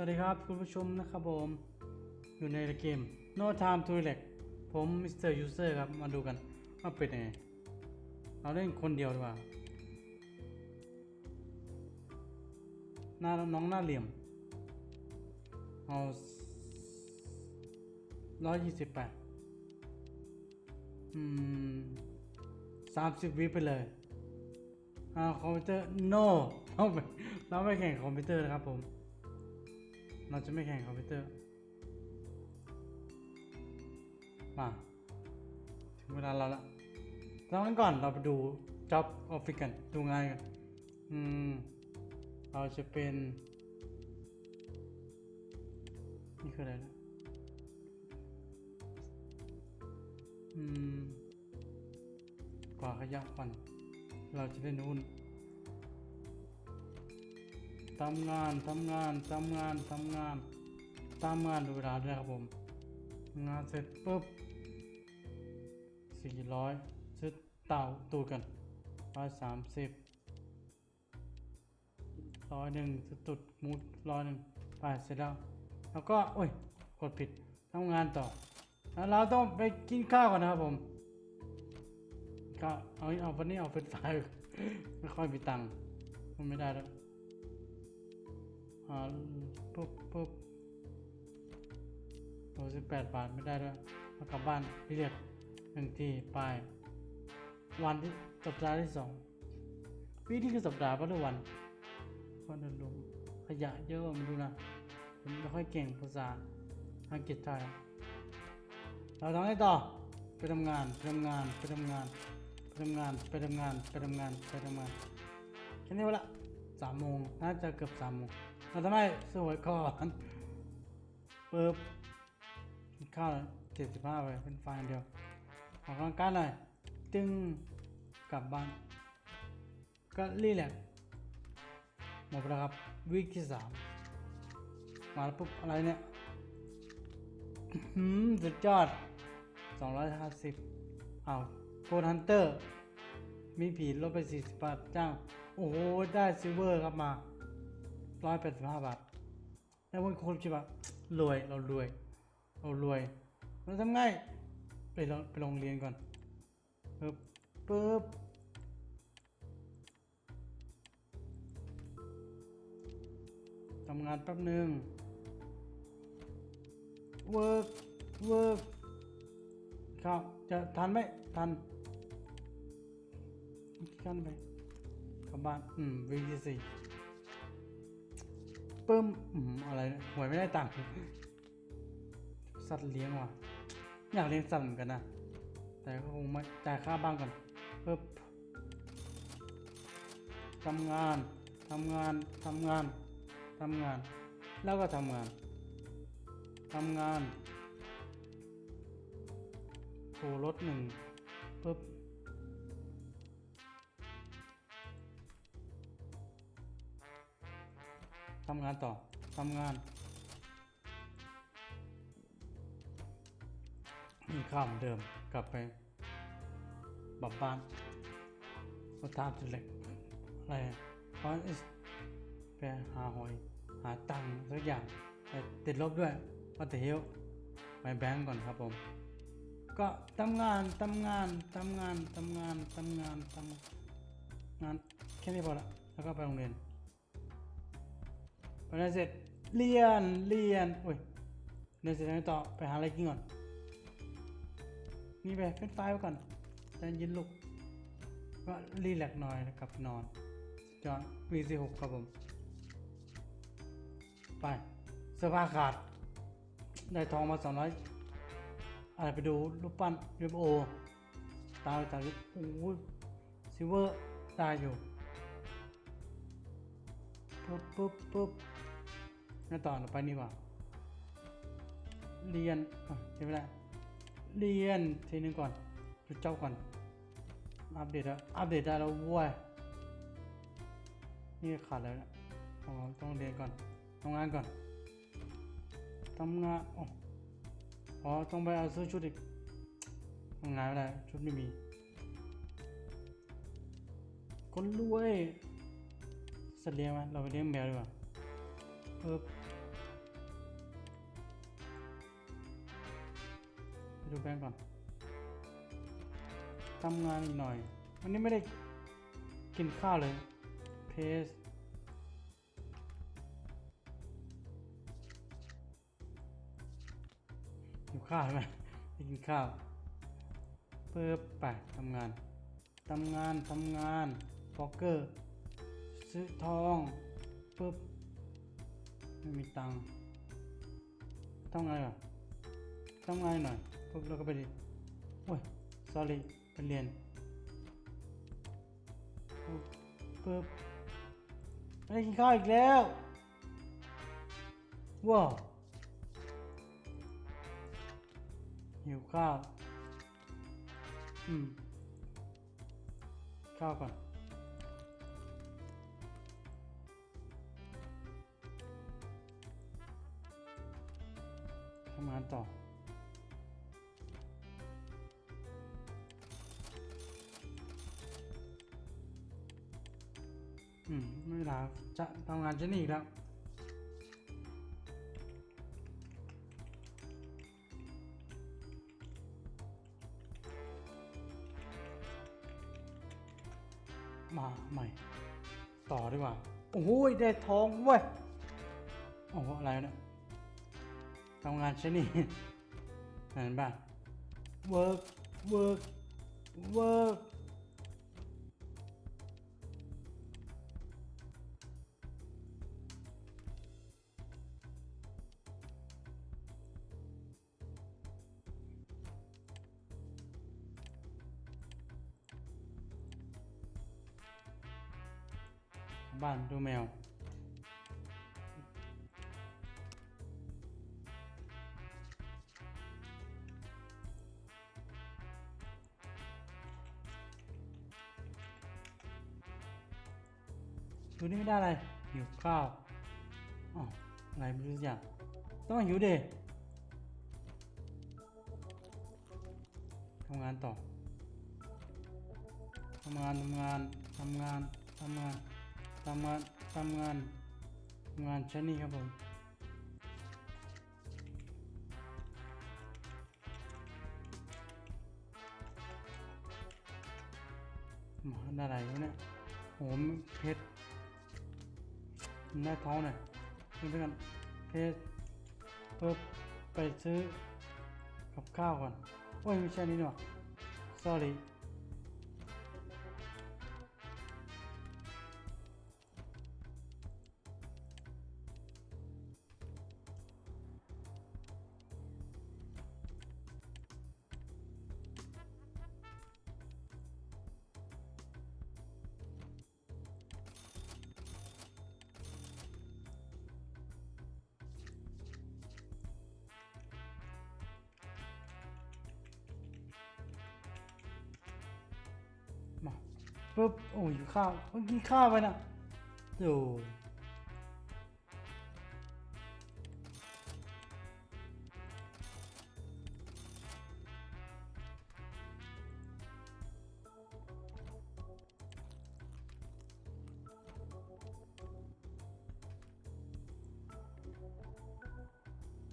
วัสดีครับคุณผู้ชมนะครับผม อยู่ในเกม No Time to Relax ผมมิสเตอร์ยูเซอร์ครับ มาดูกันว่าเป็นยังไงเราเล่นคนเดียวดีกว่าหน้าน้องหน้าเหลี่ยมเอาร้อยยี่สิบแปดอืมสามสิบวิไปเลยอ่าคอมพิวเตอร์ no เราไม่เราไม่แข่งคอมพิวเตอร์นะครับผม เราจะไม่แข่งคอมพิวเตอร์ มา ถึงเวลาเราละดังนั้นก่อนเราไปดู job office กัน ดูงานกัน อืม เราจะเป็น นี่คืออะไรนะ อืมกว่าขยะก่อนเราจะได้นู่น ทำงานทำงานทำงานทำงานตามงานดูเวลาด้วยครับผม งานเสร็จปุ๊บสี่ร้อยซื้อเต่าตูดกันร้อยสามสิบร้อยหนึ่งซื้อตุดมูดร้อยหนึ่งไปเสร็จแล้ว แล้วก็ โอ้ยกดผิดทำงานต่อ แล้วเราต้องไปกินข้าวก่อนนะครับผมก็เอาเอาวันนี้เอาเป็นไฟล์ไม่ค่อยมีตังค์มันไม่ได้แล้ว อ่าปุ๊บปุ๊บโอ้สิบแปดบาทไม่ได้แล้วมากลับบ้านพี่เรียกหนึ่งทีไปวันที่สัปดาห์ที่สองวินี่คือสัปดาห์ปะหรือวันวันเดินลงขยะเยอะไม่รู้นะผมไม่ค่อยเก่งภาษาอังกฤษเท่าไหร่เราทำให้ต่อไปทำงานไปทำงานไปทำงานไปทำงานไปทำงานไปทำงานไปทำงานแค่นี้วะละสามโมงน่าจะเกือบสามโมง เราทำไมสวยก่อนปึ๊บกินข้าวเจ็ดสิบห้าไปเป็นไฟล์เดียวออกกำลังกายหน่อยตึงกลับบ้าน ก็รีแลกซ์หมดแล้วครับวีคที่สามมาแล้วปุ๊บอะไรเนี่ยหืมสุดยอดสองร้อาสิบอ้าวโกดฮันเตอร์ มีผีลดไป 40บาทจ้าง โอ้โห ได้ซิลเวอร์ครับมา 185บาทแล้วบางคนคิดว่ารวยเรารวย เรารวยเราทำไงไปโรงไปโรงเรียนก่อนปึ๊บปึ๊บทำงานแป๊บหนึ่ง work work ครับจะทันไหมทันขั้นไปกลับบ้าน อืมวีที่สี่ ปึ้มอืมอะไรหวยไม่ได้ตังค์สัตว์เลี้ยงว่ะ อยากเลี้ยงสัตว์เหมือนกันนะ แต่ก็คงไม่จ่ายค่าบ้านก่อนปึ๊บทำงานทำงานทำงานทำงาน แล้วก็ทำงานทำงานโทรรถหนึ่งปุ๊บ ทำงานต่อทำงานมีข้าวเหมือนเดิมกลับไปบับบ้านก็ตามจุดเล็กอะไรเพราะไปหาหอยหาตังค์สักอย่างแต่ติดลบด้วยว่าแต่เฮลไปแบงก์ก่อนครับผม ก็ทำงานทำงานทำงานทำงานทำงานทำงานแค่นี้พอละแล้วก็ไปโรงเรียน ไปเรียนเสร็จเรียนเรียนโอ้ยเรียนเสร็จแล้วต่อไปหาอะไรกินก่อน นี่ไปเป็นไฟไว้ก่อนใจเย็นลูกก็รีแลกหน่อยกลับนอนจอน V46 ครับผม ไปเสื้อผ้าขาด ได้ทองมาสองร้อยอะไรไปดูรูปปั้นเรโอ ตาตายโอ้โหซิเวอร์ได้อยู่ปุ๊บปุ๊บปุ๊บ งั้นต่อเราไปนี่ว่าเรียนอะใช่ไหมล่ะเรียนทีนึงก่อนดูเจ้าก่อน อัปเดตแล้วอัปเดตได้แล้วว้ยนี่ขาดแล้วนะอ๋อต้องเรียนก่อนทำงานก่อนทำงานอ๋ออ๋อต้องไปเอาซื้อชุดอีกทำงานไม่ได้ชุดไม่มี คนรวยสัตว์เลี้ยงไหมเราไปเลี้ยงแมวดีกว่าเออ ดูแบงก่อนทำงานอีกหน่อย วันนี้ไม่ได้กินข้าวเลย เพสอยู่ข้าวใช่ไหมไปกินข้าวเพิ่มไปทำงานทำงานทำงานพ็อกเกอร์ ซื้อทองปึ๊บไม่มีตังค์ต้องไงอะต้องไงหน่อย ปุ๊บแล้วก็ไปดิโอ้ย sorry ไปเรียนปุ๊บปึ๊บไม่ได้กินข้าวอีกแล้ว ว้าวหิวข้าว อืม ข้าวก่อนทำงานต่อ อืม ไม่ลาจะทำงานจะนี่อีกแล้ว มาใหม่ ต่อดีกว่า โอ้โหได้ทองเว้ย โอ้โหอะไรเนี่ยทำงานชนี่เห็นป่ะ work work work แมว ดูนี่ไม่ได้อะไร หิวข้าวอ๋ออะไรไม่รู้อย่างต้องหิวเดทำงานต่อทำงาน ทำงาน ทำงาน ทำงาน ทำงานทำงานงานชั้นนี้ครับผมมาได้อะไรวะเนี่ยโหมเพชรมันได้ท้องหน่อยเพื่อนเพชรเพิ่มไปซื้อกับข้าวก่อน โอ้ย ไม่ใช่นี่หรอ sorry ปุ๊บโอ้ยอยู่ข้าวเพิ่งกินข้าวไปนะโอ้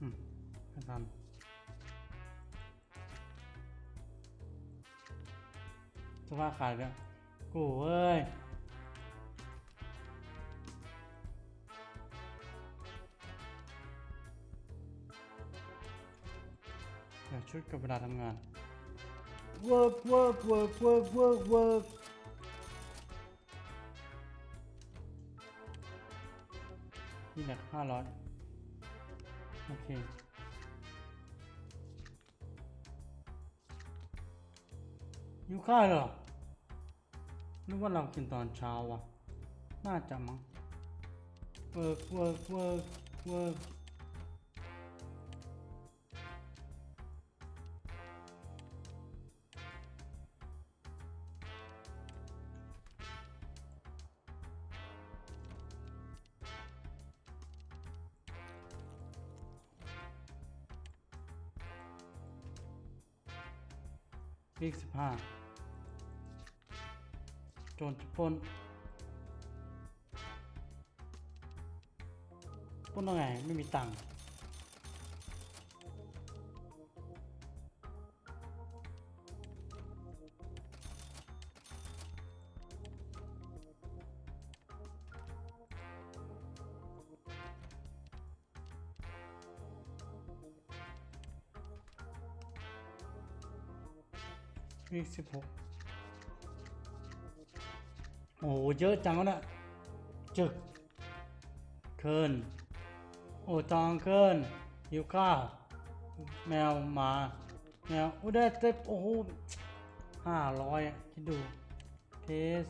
อืมไม่ทันสภาพขาดแล้ว กูเอ้ยเดี๋ยวชุดกับเวลาทำงาน work work work work work work นี่แหละห้าร้อยโอเคหิวข้าวเหรอ นึกว่าเรากินตอนเช้าว่ะ น่าจะมั้งเวิร์กเวิร์กเวิร์กเวิร์กอีกสิบห้า จนพ่ปล้นปล้นงไง ไม่มีตังค์มีสิบหก โอ้โหเยอะจังวะเนี่ยจึกเคินโอ้จองเคินหิวข้าวแมวหมาแมวโอ้ได้เต็มโอ้โหห้าร้อยคิดดูเทส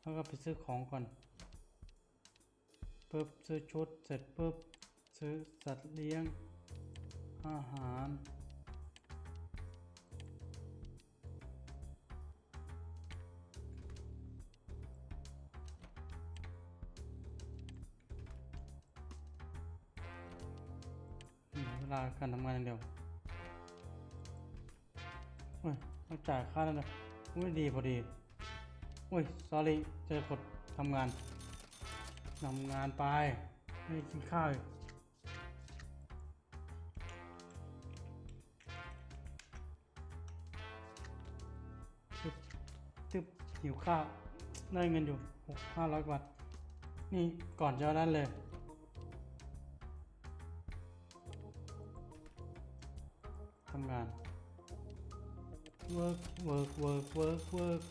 แล้วก็ไปซื้อของก่อนปึ๊บซื้อชุดเสร็จปึ๊บซื้อสัตว์เลี้ยงอาหาร ลาการทำงานอย่างเดียวเฮ้ยต้องจ่ายค่าแล้วนะอุ้ยดีพอดีอุ้ย sorry เจอกดทำงานทำงานไปไม่กินข้าวอีกตึ๊บตึ๊บหิวข้าวได้เงินอยู่หกห้าร้อยบาทนี่ก่อนจะนั้นเลย ทำงาน work work work work work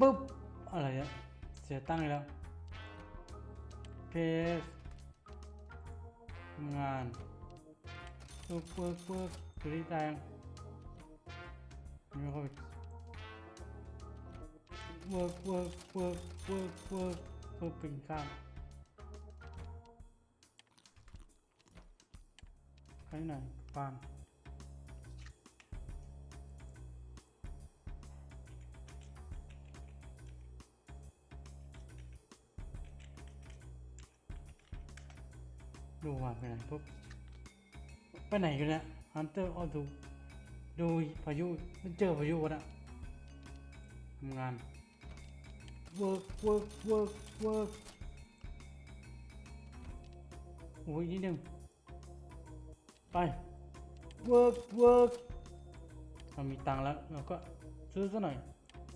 ปุ๊บ อะไรอะเสียตั้งแล้ว เพสงานปุ๊บปุ๊บปุ๊บคือที่แตงนี่เขาไป เวิร์กเวิร์กเวิร์กเวิร์กเวิร์กเวิร์กปิ่นข้ามไปไหนฟาร์มดูว่าไปไหนปุ๊บไปไหนกันเนี่ยฮันเตอร์ออดูดูพายุมันเจอพายุวะนะทำงาน work work work work โอ้ยนิดนึง ไป work work เรามีตังค์แล้วเราก็ซื้อซะหน่อย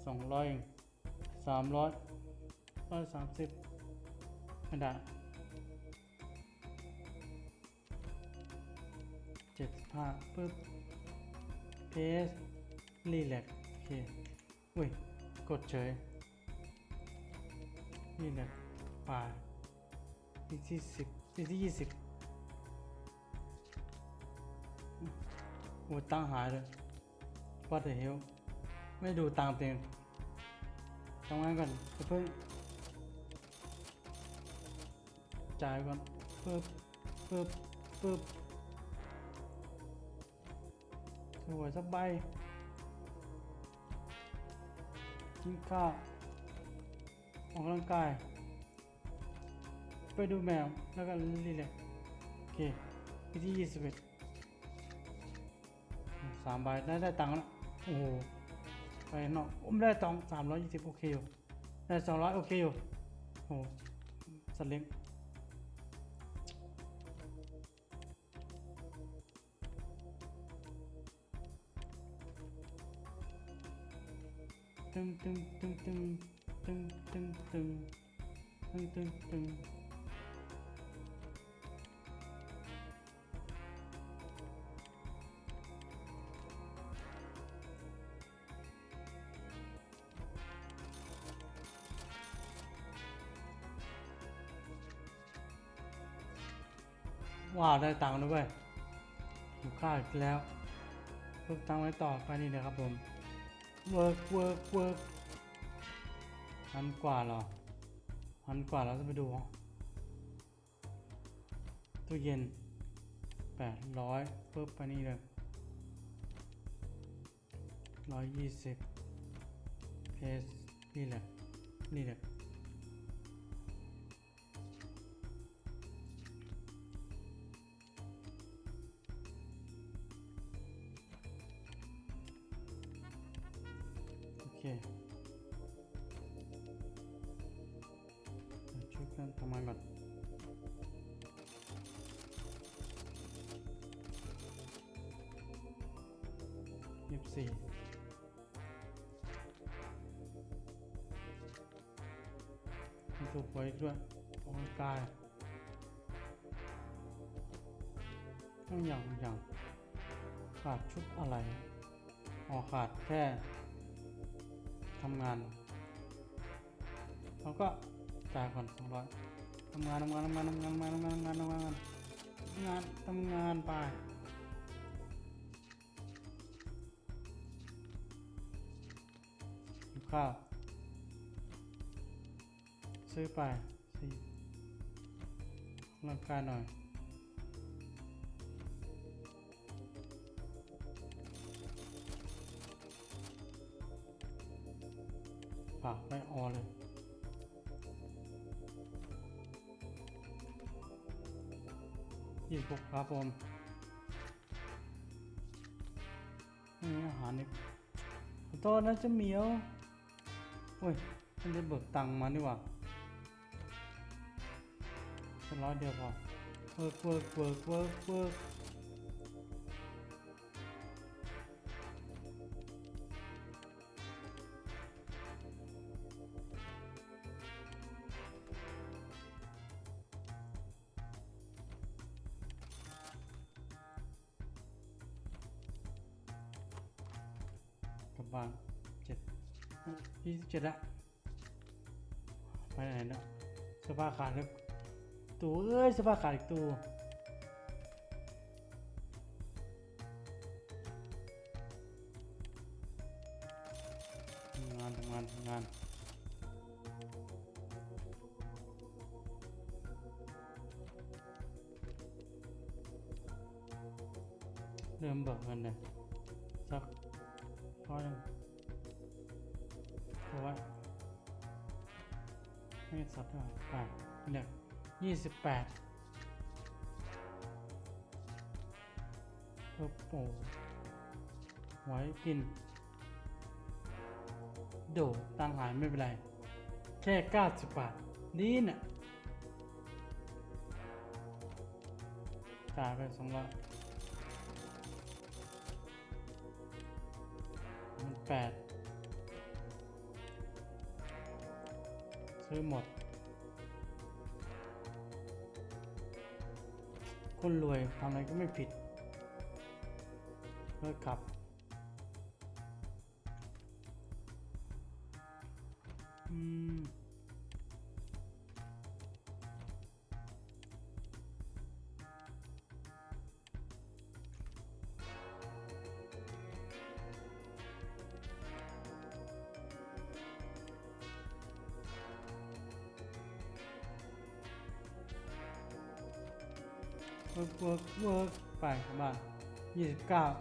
สองร้อยเองสามร้อยร้อยสามสิบไม่ได้เจ็ดห้าปึ๊บเพสรีแลกโอเค อุ้ย กดเฉย นี่แหละป่าที่ที่สิบที่ที่ยี่สิบโอ้ตังหายเลยว่าแต่เฮลไม่ดูตังเต็มทำงานก่อนเพิ่งจ่ายก่อนปึ๊บปึ๊บปึ๊บสวยสักใบกินข้าว ออกกำลังกาย ไปดูแมว แล้วก็รีแลกโอเควิธียี่สิบเอ็ดสามใบได้ได้ตังค์แล้วโอ้โหไปนอกอุ้มได้ตังสามร้อยยี่สิบโอเคอยู่ได้สองร้อยโอเคอยู่โอ้โสัตว์เลี้ยงตึงตึงตึงตึง ตึงตึงตึงตึงตึงตึงว้าวได้ตังค์แล้วยถูกค่าวอีกแล้วเพิ่มตังค์ไว้ต่อไปนี่นะครับผม work work work พันกว่าเหรอพันกว่าเราจะไปดูตู้เย็นแปดร้อยปุ๊บไปนี่เลยร้อยยี่สิบเพสนี่แหละนี่แหละ สูบไว้ด้วยออกกำลังกายต้องอย่างอย่างขาดชุดอะไรออขาดแค่ทำงานเราก็จ่ายก่อนสองร้อยทำงานทำงานทำงานทำงานทำงานทำงานทำงานทำงานทำงานไปข้าว ซื้อไปสี่ร่างกายหน่อยปากไม่ออเลยยี่สิบหกครับผมไม่อาหารอีกขอโทษนะเจ้าเหมียว โอ้ย มันจะเบิกตังค์มานี่หว่า ร้อยเดียวพอเวิร์กเวิร์กเวิร์กเวิร์กเวิร์กกลับบ้านเจ็ดยี่สิบเจ็ดละไปไหนเนาะเสื้อผ้าขาดแล้ว ตัวเอ้ยเสื้อผ้าขาดอีกตัวทำงานทำงานทำงานเริ่มเบิกเงินเลยสักร้อยหนึ่งเพราะว่าไม่สัตว์ด้วยแปเนี่ย ยี่สิบแปดโอ้โหไว้กิน โดตังหายไม่เป็นไร แค่เก้าสิบบาท นี่น่ะจ่ายไปสองร้อยมันแปดซื้อหมด คนรวยทำอะไรก็ไม่ผิดเลิกขับ cả.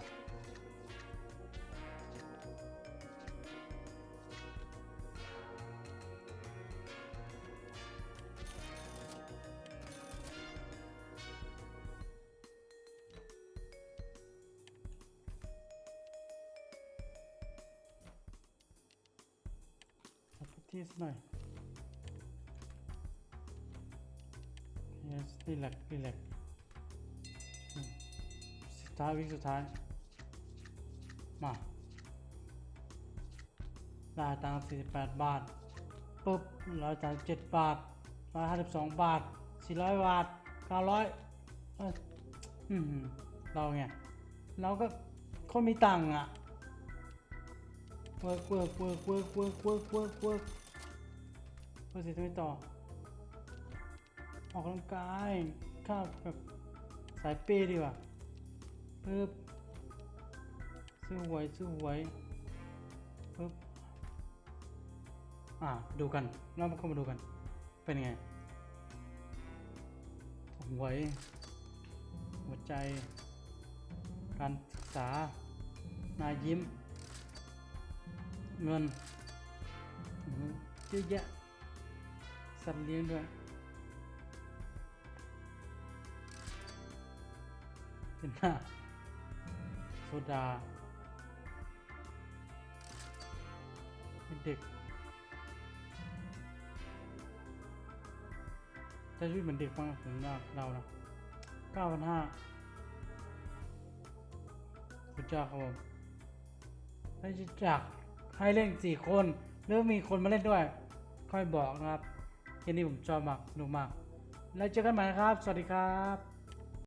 Properties này. Yes, select select ท้ายวิกสุดท้าย มาได้ตังค์48 บาท ปุ๊บร้อยสามเจ็ดบาทร้อยห้าสิบสองบาทสี่ร้อยบาทเก้าร้อยเอ้ยอืมเราไงเราก็คนมีตังค์อะเวิร์กเวิร์กเวิร์กเวิร์กเวิร์กเวิร์กเวิร์กเวิร์กเวิร์กเสร็จทำไมต่อ ออกกำลังกายข้าวแบบสายเปย์ดีกว่า ปึ๊บซื้ไว้ซื้ไว้ปึ๊บอ่าดูกันเรามาเข้ามาดูกัน เป็นไงไว้หัวใจ การศึกษา นายิ้ม เงินเยอะแยะสัตว์เลี้ยงด้วย เป็นหน้า โซดา เป็นเด็กใช้ชีวิตเหมือนเด็กมากถึงเราเรานะเก้าพันห้าสุดยอดครับผมได้จากให้เล่นสี่คนหรือมีคนมาเล่นด้วย ค่อยบอกนะครับเกมนี้ผมชอบมากสนุกมาก แล้วเจอกันใหม่นะครับ สวัสดีครับ